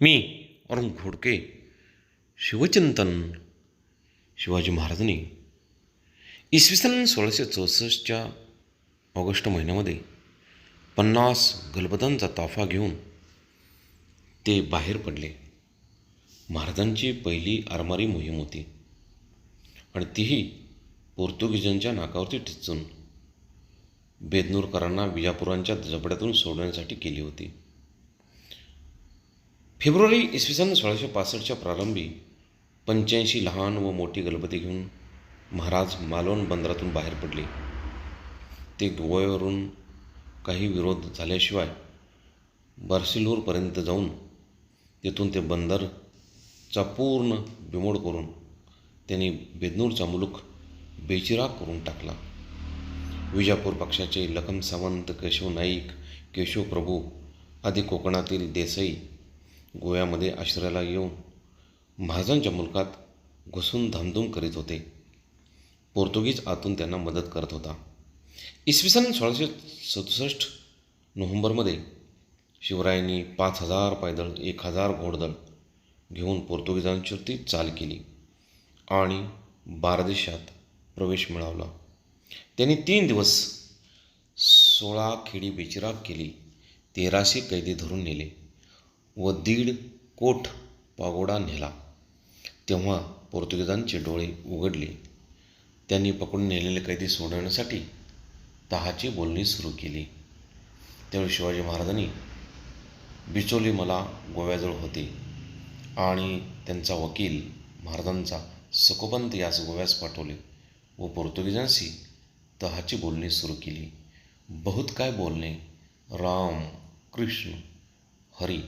मी अरुण घोडके शिवचिंतन शिवाजी महाराजांनी इसवी सन सोळाशे चौसष्टच्या ऑगस्ट महिन्यामध्ये पन्नास गलबदांचा ताफा घेऊन ते बाहेर पडले. महाराजांची पहिली आरमारी मोहीम होती आणि तीही पोर्तुगीजांच्या नाकावरती ठिचून बेदनूरकरांना विजापुरांच्या जबड्यातून सोडण्यासाठी केली होती. फेब्रुवारी इसवी सन सोळाशे पासष्टच्या प्रारंभी पंच्याऐंशी लहान व मोठी गलबती घेऊन महाराज मालवण बंदरातून बाहेर पडले. ते गोव्यावरून काही विरोध झाल्याशिवाय बार्सिलोरपर्यंत जाऊन तेथून ते बंदरचा पूर्ण बिमोड करून त्यांनी बेदनूरचा मुलूक बेचिराग करून टाकला. विजापूर पक्षाचे लखन सावंत केशव नाईक केशव प्रभू आदी कोकणातील देसाई गोव्यामध्ये आश्रयाला येऊन महाजनच्या मुलकात घुसून धामधूम करीत होते. पोर्तुगीज आतून त्यांना मदत करत होता. इसवी सन सोळाशे सदुसष्ट नोव्हेंबरमध्ये शिवरायांनी पाच हजार पायदळ एक हजार घोडदळ घेऊन पोर्तुगीजांची चाल केली आणि बारदेशात प्रवेश मिळवला. त्यांनी तीन दिवस सोळा खेडी बेचिराग केली तेराशे कैदी धरून नेले. व दीड कोट पागोडा नेला. तेव्हा पोर्तुगीजांचे डोळे उघडले. त्यांनी पकडून नेलेले कैदी सोडवण्यासाठी तहाची बोलणी सुरू केली. त्यावेळी शिवाजी महाराजांनी बिचोली मला गोव्याजवळ होते आणि त्यांचा वकील महाराजांचा सकोबंत यास गोव्यास पाठवले व पोर्तुगीजांशी तहाची बोलणी सुरू केली. बहुत काय बोलणे? राम कृष्ण हरी